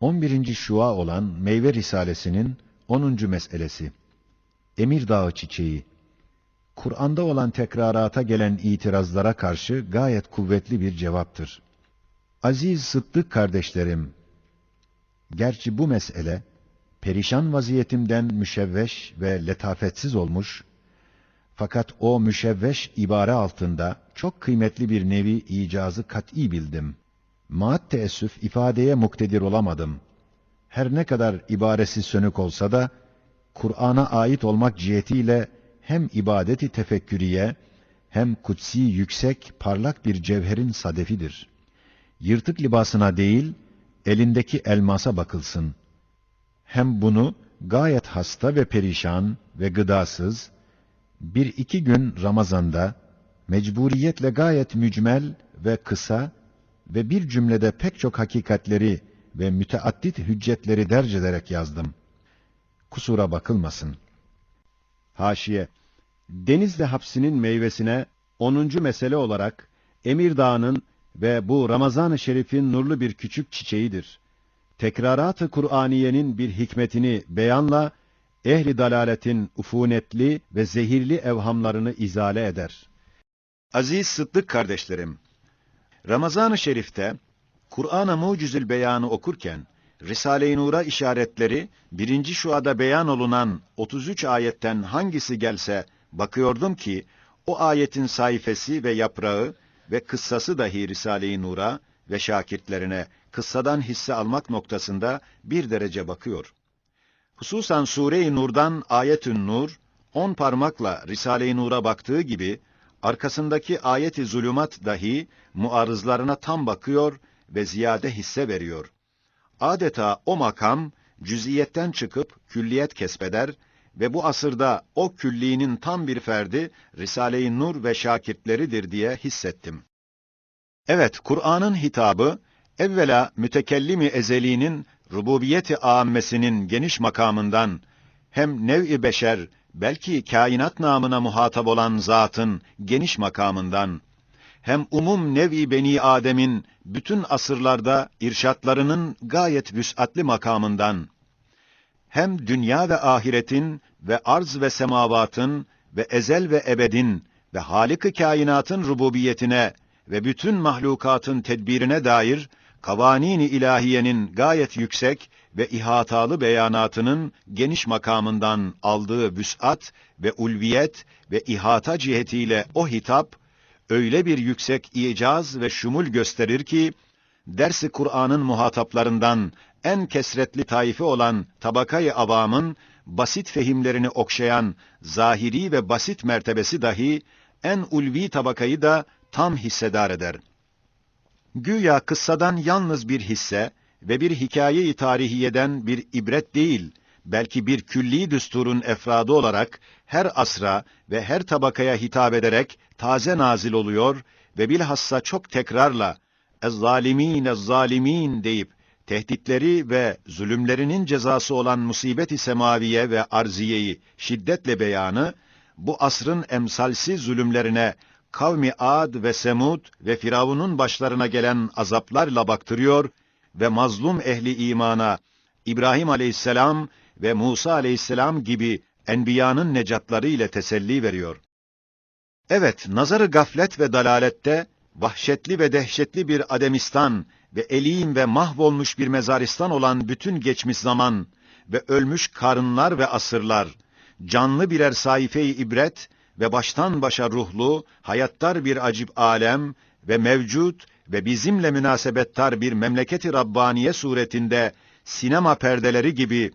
11. şua olan Meyve Risalesi'nin 10. meselesi. Emir Dağı Çiçeği. Kur'an'da olan tekrarata gelen itirazlara karşı gayet kuvvetli bir cevaptır. Aziz Sıddık kardeşlerim, gerçi bu mesele, perişan vaziyetimden müşevveş ve letafetsiz olmuş, fakat o müşevveş ibare altında çok kıymetli bir nevi icazı kat'i bildim. Maat teessüf ifadeye muktedir olamadım. Her ne kadar ibaresi sönük olsa da, Kur'an'a ait olmak cihetiyle hem ibadeti tefekküriye, hem kutsi yüksek, parlak bir cevherin sadefidir. Yırtık libasına değil, elindeki elmasa bakılsın. Hem bunu gayet hasta ve perişan ve gıdasız, bir iki gün Ramazan'da, mecburiyetle gayet mücmel ve kısa ve bir cümlede pek çok hakikatleri ve müteaddit hüccetleri derc ederek yazdım. Kusura bakılmasın. Haşiye Denizli hapsinin meyvesine 10. mesele olarak Emir Dağı'nın ve bu Ramazan-ı Şerif'in nurlu bir küçük çiçeğidir. Tekrarat-ı Kur'aniyenin bir hikmetini beyanla ehli dalaletin ufunetli ve zehirli evhamlarını izale eder. Aziz Sıddık kardeşlerim, Ramazan-ı Şerif'te Kur'an-ı Mucizül Beyan'ı okurken Risale-i Nur'a işaretleri birinci şuada beyan olunan 33 ayetten hangisi gelse bakıyordum ki o ayetin sayfası ve yaprağı ve kıssası dahi Risale-i Nur'a ve şakirtlerine kıssadan hisse almak noktasında bir derece bakıyor. Hususan Sure-i Nur'dan Ayetün Nur, on parmakla Risale-i Nur'a baktığı gibi, arkasındaki ayeti zulümat dahi muarızlarına tam bakıyor ve ziyade hisse veriyor. Adeta o makam, cüziyetten çıkıp külliyet kesbeder ve bu asırda o külliğinin tam bir ferdi Risale-i Nur ve şakirtleridir diye hissettim. Evet, Kur'an'ın hitabı, evvela mütekellimi ezeliğinin rububiyeti âmmesinin geniş makamından hem nev-i beşer belki kainat namına muhatap olan zatın geniş makamından hem umum nev-i beni Adem'in bütün asırlarda irşatlarının gayet vüs'atli makamından hem dünya ve ahiretin ve arz ve semavatın ve ezel ve ebedin ve Halik-i kainatın rububiyetine ve bütün mahlukatın tedbirine dair kavanini ilahiyenin gayet yüksek ve ihatalı beyanatının geniş makamından aldığı vüs'at ve ulviyet ve ihata cihetiyle o hitap, öyle bir yüksek icaz ve şumul gösterir ki, dersi Kur'an'ın muhataplarından en kesretli taifi olan tabakayı avamın basit fehimlerini okşayan zahiri ve basit mertebesi dahi en ulvi tabakayı da tam hissedar eder. Güya kıssadan yalnız bir hisse ve bir hikaye-i tarihiyeden bir ibret değil, belki bir külli düsturun efradı olarak her asra ve her tabakaya hitap ederek taze nazil oluyor ve bilhassa çok tekrarla "Ez-zalimin, ez-zalimin" deyip tehditleri ve zulümlerinin cezası olan musibet-i semaviye ve arziyeyi şiddetle beyanı, bu asrın emsalsiz zulümlerine kavmi Ad ve Semud ve Firavun'un başlarına gelen azaplarla baktırıyor ve mazlum ehli imana İbrahim aleyhisselam ve Musa aleyhisselam gibi enbiyanın necatları ile teselli veriyor. Evet, nazarı gaflet ve dalalette vahşetli ve dehşetli bir ademistan ve elim ve mahvolmuş bir mezaristan olan bütün geçmiş zaman ve ölmüş karınlar ve asırlar, canlı birer sayfe-i ibret ve baştan başa ruhlu, hayattar bir acip alem ve mevcut ve bizimle münasebettar bir memleketi Rabbaniye suretinde sinema perdeleri gibi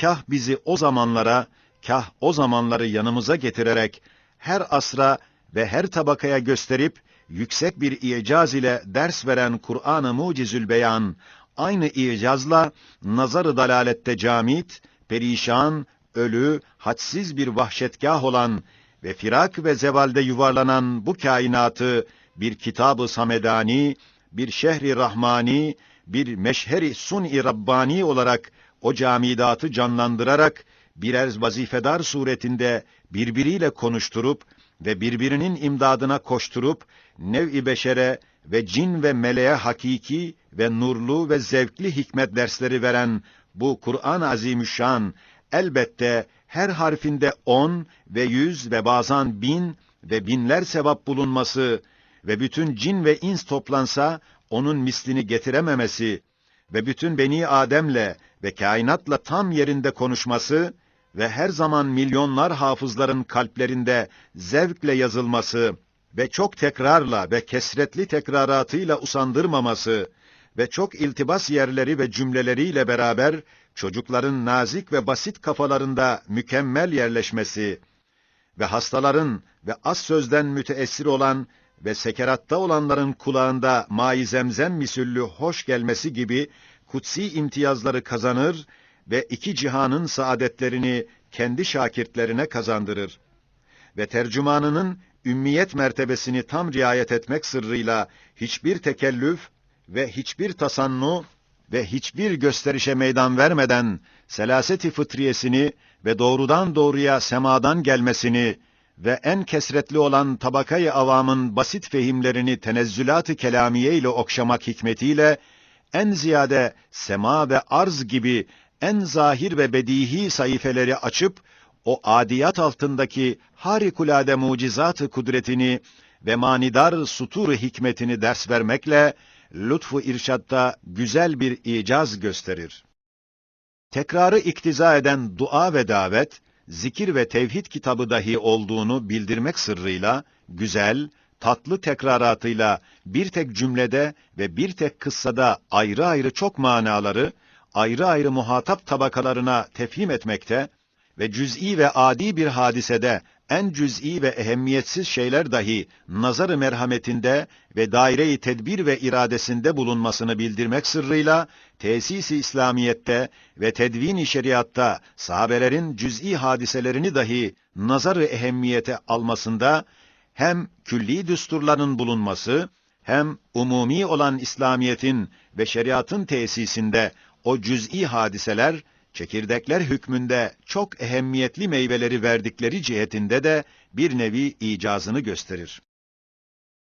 kah bizi o zamanlara, kah o zamanları yanımıza getirerek her asra ve her tabakaya gösterip yüksek bir icaz ile ders veren Kur'an-ı Mucizül Beyan aynı icazla nazarı dalalette camit, perişan, ölü, hadsiz bir vahşetgah olan ve firak ve zevalde yuvarlanan bu kainatı bir kitabı samedani, bir şehri rahmani, bir meşheri sun-i rabbani olarak o camidatı canlandırarak birer vazifedar suretinde birbiriyle konuşturup ve birbirinin imdadına koşturup nev-i beşere ve cin ve meleğe hakiki ve nurlu ve zevkli hikmet dersleri veren bu Kur'an-ı Azimüşşan elbette her harfinde on ve yüz ve bazen bin ve binler sevap bulunması ve bütün cin ve ins toplansa onun mislini getirememesi ve bütün Beni Adem'le ve kainatla tam yerinde konuşması ve her zaman milyonlar hafızların kalplerinde zevkle yazılması ve çok tekrarla ve kesretli tekraratıyla usandırmaması ve çok iltibas yerleri ve cümleleriyle beraber çocukların nazik ve basit kafalarında mükemmel yerleşmesi ve hastaların ve az sözden müteessir olan ve sekeratta olanların kulağında mai zemzem misüllü hoş gelmesi gibi kutsi imtiyazları kazanır ve iki cihanın saadetlerini kendi şakirtlerine kazandırır. Ve tercümanının ümmiyet mertebesini tam riayet etmek sırrıyla hiçbir tekellüf ve hiçbir tasannu ve hiçbir gösterişe meydan vermeden selaseti fıtriyesini ve doğrudan doğruya semadan gelmesini ve en kesretli olan tabakayı avamın basit fehimlerini tenezzülat-ı kelamiye ile okşamak hikmetiyle en ziyade sema ve arz gibi en zahir ve bedihi sayfeleri açıp o adiyat altındaki harikulade mucizat-ı kudretini ve manidar sutur hikmetini ders vermekle lütfu irşatta güzel bir icaz gösterir. Tekrarı iktiza eden dua ve davet, zikir ve tevhid kitabı dahi olduğunu bildirmek sırrıyla, güzel, tatlı tekraratıyla bir tek cümlede ve bir tek kıssada ayrı ayrı çok manaları, ayrı ayrı muhatap tabakalarına tefhim etmekte ve cüz'i ve adi bir hadisede en cüz'i ve ehemmiyetsiz şeyler dahi nazarı merhametinde ve daire-i tedbir ve iradesinde bulunmasını bildirmek sırrıyla tesis-i İslamiyette ve tedvin-i şeriatta sahabelerin cüz'i hadiselerini dahi nazarı ehemmiyete almasında hem külli düsturların bulunması hem umumi olan İslamiyetin ve şeriatın tesisinde o cüz'i hadiseler çekirdekler hükmünde çok ehemmiyetli meyveleri verdikleri cihetinde de bir nevi icazını gösterir.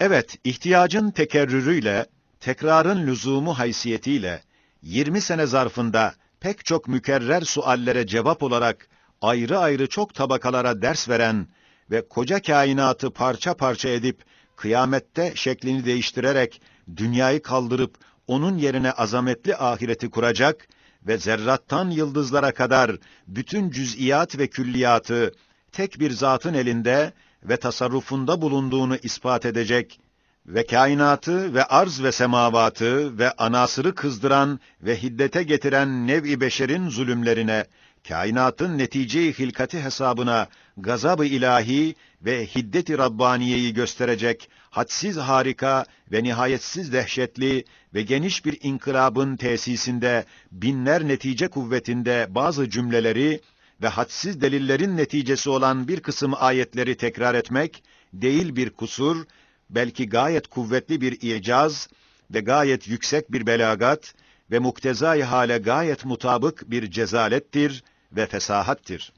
Evet, ihtiyacın tekerrürüyle, tekrarın lüzumu haysiyetiyle, 20 sene zarfında pek çok mükerrer suallere cevap olarak ayrı ayrı çok tabakalara ders veren ve koca kainatı parça parça edip, kıyamette şeklini değiştirerek, dünyayı kaldırıp, onun yerine azametli ahireti kuracak ve zerrattan yıldızlara kadar bütün cüz'iyat ve külliyatı tek bir zatın elinde ve tasarrufunda bulunduğunu ispat edecek ve kainatı ve arz ve semavatı ve anasırı kızdıran ve hiddete getiren nev-i beşerin zulümlerine, kainatın netice-i hilkati hesabına gazab-ı ilahi ve hiddet-i Rabbaniye'yi gösterecek hadsiz harika ve nihayetsiz dehşetli ve geniş bir inkılabın tesisinde binler netice kuvvetinde bazı cümleleri ve hadsiz delillerin neticesi olan bir kısım ayetleri tekrar etmek değil bir kusur, belki gayet kuvvetli bir icaz ve gayet yüksek bir belagat ve muktezai hale gayet mutabık bir cezalettir ve fesahattir.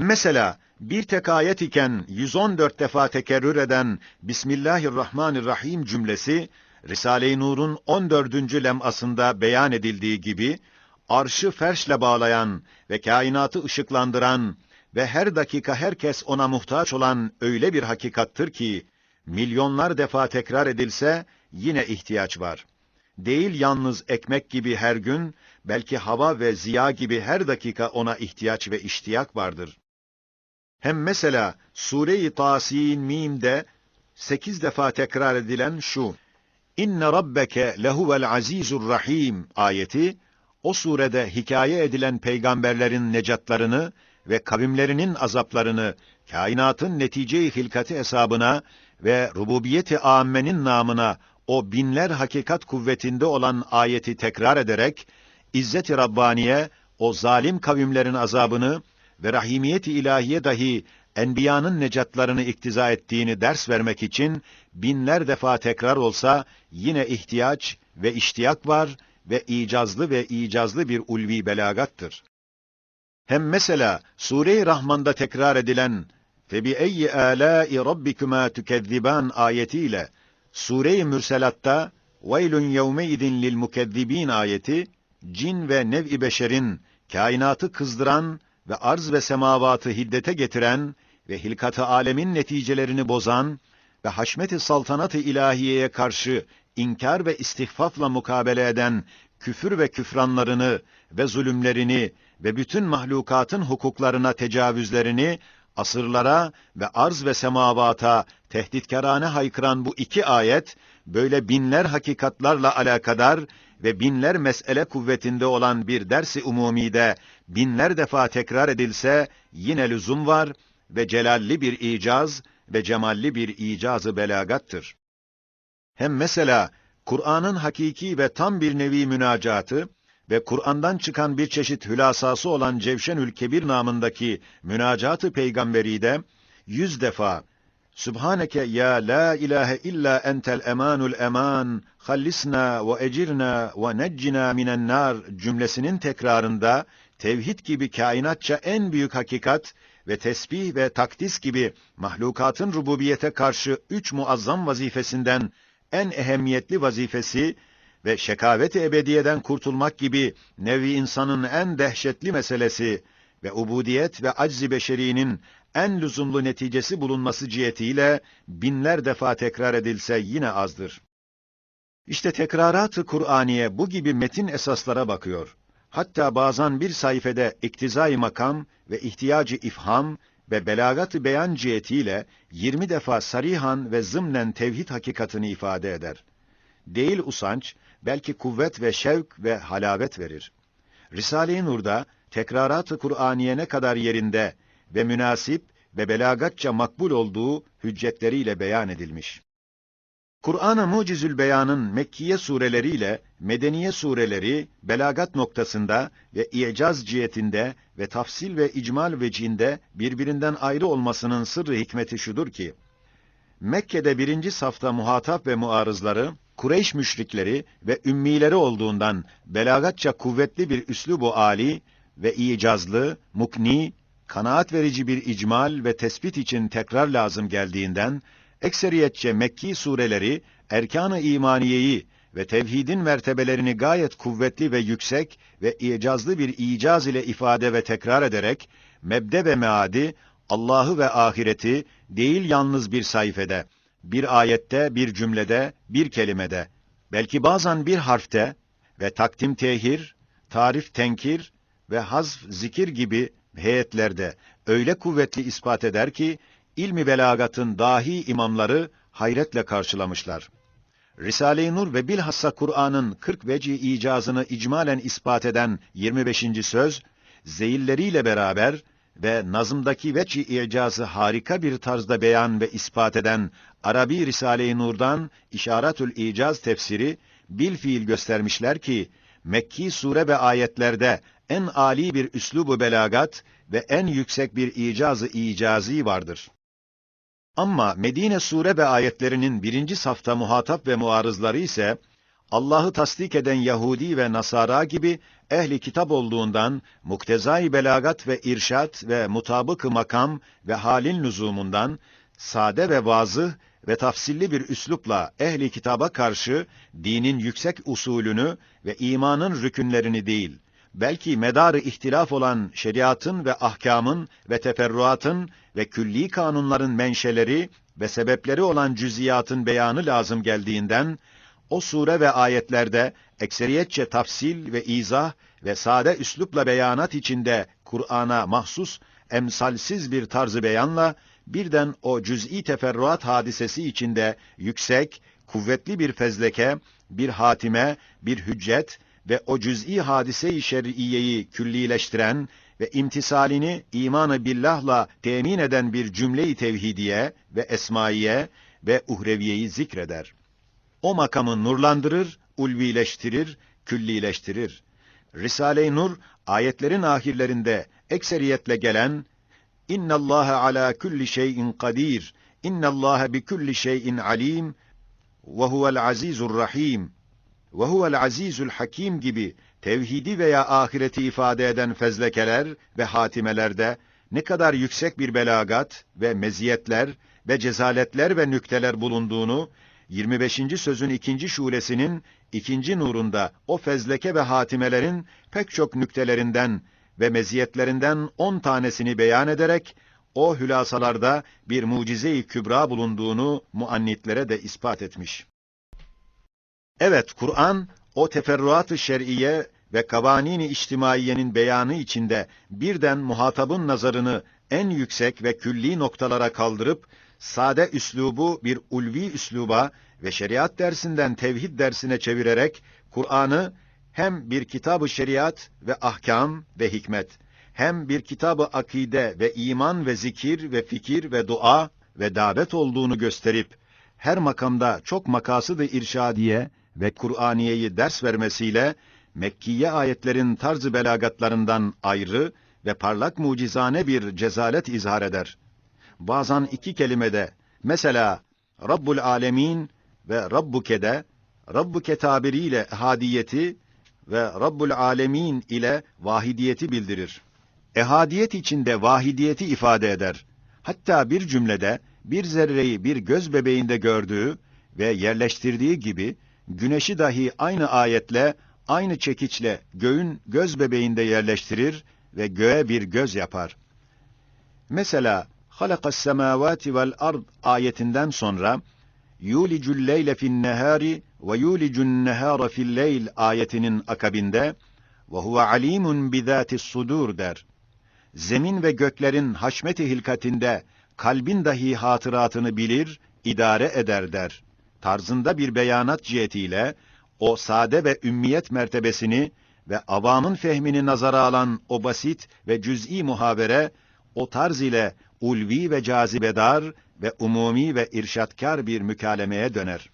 Mesela bir tek ayet iken 114 defa tekerrür eden Bismillahirrahmanirrahim cümlesi, Risale-i Nur'un 14. lemasında beyan edildiği gibi, arşı ferşle bağlayan ve kainatı ışıklandıran ve her dakika herkes ona muhtaç olan öyle bir hakikattır ki, milyonlar defa tekrar edilse yine ihtiyaç var. Değil yalnız ekmek gibi her gün, belki hava ve ziya gibi her dakika ona ihtiyaç ve iştiyak vardır. Hem mesela Sure-i Tasin Mim'de sekiz defa tekrar edilen şu, İnne rabbeke lehuvel azizur rahim ayeti, o surede hikaye edilen peygamberlerin necatlarını ve kavimlerinin azaplarını kainatın netice-i hilkati hesabına ve rububiyeti âmmenin namına o binler hakikat kuvvetinde olan ayeti tekrar ederek, İzzet-i Rabbaniye, o zalim kavimlerin azabını ve rahimiyet-i ilahiye dahi enbiyanın necatlarını iktiza ettiğini ders vermek için binler defa tekrar olsa yine ihtiyaç ve iştiyak var ve icazlı ve icazlı bir ulvi belagattır. Hem mesela Sure-i Rahman'da tekrar edilen فَبِأَيِّ آلَاءِ رَبِّكُمَا تُكَذِّبَانِ ayetiyle Sure-i Mürselat'ta Veylun yevmeidin lil mukezzibin ayeti, cin ve nev-i beşerin kainatı kızdıran ve arz ve semavatı hiddete getiren ve hilkat-ı alemin neticelerini bozan ve haşmet-i saltanat-ı ilahiyeye karşı inkar ve istihfafla mukabele eden küfür ve küfranlarını ve zulümlerini ve bütün mahlukatın hukuklarına tecavüzlerini asırlara ve arz ve semavata tehditkarane haykıran bu iki ayet, böyle binler hakikatlarla alakadar ve binler mesele kuvvetinde olan bir dersi umumide binler defa tekrar edilse yine lüzum var ve celalli bir icaz ve cemalli bir icazı belagattır. Hem mesela Kur'an'ın hakiki ve tam bir nevi münacatı ve Kur'an'dan çıkan bir çeşit hülasası olan Cevşenül Kebir namındaki münacatı peygamberi de yüz defa Sübhaneke ya la ilahe illa entel emanul eman hallisna ve ecirna ve neccina minen nar cümlesinin tekrarında tevhid gibi kainatça en büyük hakikat ve tesbih ve takdis gibi mahlukatın rububiyete karşı üç muazzam vazifesinden en ehemmiyetli vazifesi ve şekavet-i ebediyeden kurtulmak gibi nevi insanın en dehşetli meselesi ve ubudiyet ve aczi beşerinin en lüzumlu neticesi bulunması cihetiyle binler defa tekrar edilse yine azdır. İşte tekrarat-ı Kur'aniye bu gibi metin esaslara bakıyor. Hatta bazen bir sayfede iktizai makam ve ihtiyacı ifham ve belagat-ı beyan cihetiyle 20 defa sarihan ve zımnen tevhid hakikatini ifade eder. Değil usanç, belki kuvvet ve şevk ve halavet verir. Risale-i Nur'da tekrarat-ı Kur'aniye ne kadar yerinde ve münasip ve belagatça makbul olduğu hüccetleriyle beyan edilmiş. Kur'an-ı Mucizül Beyan'ın Mekkiye sureleriyle Medeniye sureleri belagat noktasında ve icaz cihetinde ve tafsil ve icmal vecinde birbirinden ayrı olmasının sırrı hikmeti şudur ki, Mekke'de birinci safta muhatap ve muarızları, Kureyş müşrikleri ve ümmileri olduğundan belagatça kuvvetli bir üslubu ali ve icazlı, mukni, kanaat verici bir icmal ve tespit için tekrar lazım geldiğinden, ekseriyetçe Mekki sureleri, erkan-ı imaniyeyi ve tevhidin mertebelerini gayet kuvvetli ve yüksek ve icazlı bir icaz ile ifade ve tekrar ederek, mebde ve meadi, Allah'ı ve ahireti değil yalnız bir sayfede, bir ayette, bir cümlede, bir kelimede, belki bazen bir harfte ve takdim tehir, tarif tenkir ve hazf zikir gibi heyetlerde öyle kuvvetli ispat eder ki, ilmi belagatın dahi imamları hayretle karşılamışlar. Risale-i Nur ve bilhassa Kur'an'ın 40 veci icazını icmalen ispat eden 25. söz, zeyilleriyle beraber ve nazımdaki veçi icazı harika bir tarzda beyan ve ispat eden Arabi Risale-i Nur'dan İşaretül İcaz tefsiri bil fiil göstermişler ki Mekki sure ve ayetlerde en ali bir üslubu belagat ve en yüksek bir icazı icazi vardır. Ama Medine sure ve ayetlerinin birinci safta muhatap ve muarızları ise Allah'ı tasdik eden Yahudi ve Nasara gibi ehli kitap olduğundan muktezai belagat ve irşat ve mutabık makam ve halin lüzumundan sade ve vazıh ve tafsilli bir üslupla ehli kitaba karşı dinin yüksek usulünü ve imanın rükünlerini değil, belki medarı ihtilaf olan şeriatın ve ahkamın ve teferruatın ve külli kanunların menşeleri ve sebepleri olan cüziyatın beyanı lazım geldiğinden, o sure ve ayetlerde ekseriyetçe tafsil ve izah ve sade üslupla beyanat içinde Kur'an'a mahsus emsalsiz bir tarzı beyanla birden o cüz'i teferruat hadisesi içinde yüksek, kuvvetli bir fezleke, bir hatime, bir hüccet ve o cüz'i hadise-i şer'iyeyi küllileştiren ve imtisalini imanı billahla temin eden bir cümle-i tevhidiye ve esmaiye ve uhreviyeyi zikreder. O makamı nurlandırır, ulvileştirir, küllileştirir. Risale-i Nur, ayetlerin ahirlerinde ekseriyetle gelen İnna Allah ala kulli şeyin kadir. İnna Allah bi kulli şeyin alim. Ve huvel azizur rahim. Ve huvel azizul hakim gibi tevhidi veya ahireti ifade eden fezlekeler ve hatimelerde ne kadar yüksek bir belagat ve meziyetler ve cezaletler ve nükteler bulunduğunu 25. sözün ikinci şulesinin ikinci nurunda o fezleke ve hatimelerin pek çok nüktelerinden ve meziyetlerinden on tanesini beyan ederek, o hülasalarda bir mucize-i kübra bulunduğunu muannitlere de ispat etmiş. Evet, Kur'an, o teferruat-ı şer'iye ve kavanini içtimaiyenin beyanı içinde birden muhatabın nazarını en yüksek ve külli noktalara kaldırıp, sade üslubu bir ulvi üsluba ve şeriat dersinden tevhid dersine çevirerek, Kur'an'ı hem bir kitabı şeriat ve ahkam ve hikmet, hem bir kitabı akide ve iman ve zikir ve fikir ve dua ve davet olduğunu gösterip, her makamda çok makasıdı irşadiye ve Kur'aniyeyi ders vermesiyle, Mekkiye ayetlerin tarzı belagatlarından ayrı ve parlak mucizane bir cezalet izhar eder. Bazen iki kelimede, mesela Rabbul Alemin ve Rabbuke'de, Rabbuke tabiriyle hadiyeti ve Rabbul Alemin ile vahidiyeti bildirir. Ehadiyet içinde vahidiyeti ifade eder. Hatta bir cümlede bir zerreyi bir göz bebeğinde gördüğü ve yerleştirdiği gibi güneşi dahi aynı ayetle, aynı çekiçle göğün göz bebeğinde yerleştirir ve göğe bir göz yapar. Mesela halakas semavati vel ard ayetinden sonra yulicul leyle fin nehari ve yulicun nehara fil ayetinin akabinde ve huve alimun bizatis sudur der. Zemin ve göklerin haşmet-i hilkatinde kalbin dahi hatıratını bilir, idare eder der. Tarzında bir beyanat cihetiyle o sade ve ümmiyet mertebesini ve avamın fehmini nazara alan o basit ve cüz'i muhabere, o tarz ile ulvi ve cazibedar ve umumi ve irşatkar bir mükalemeye döner.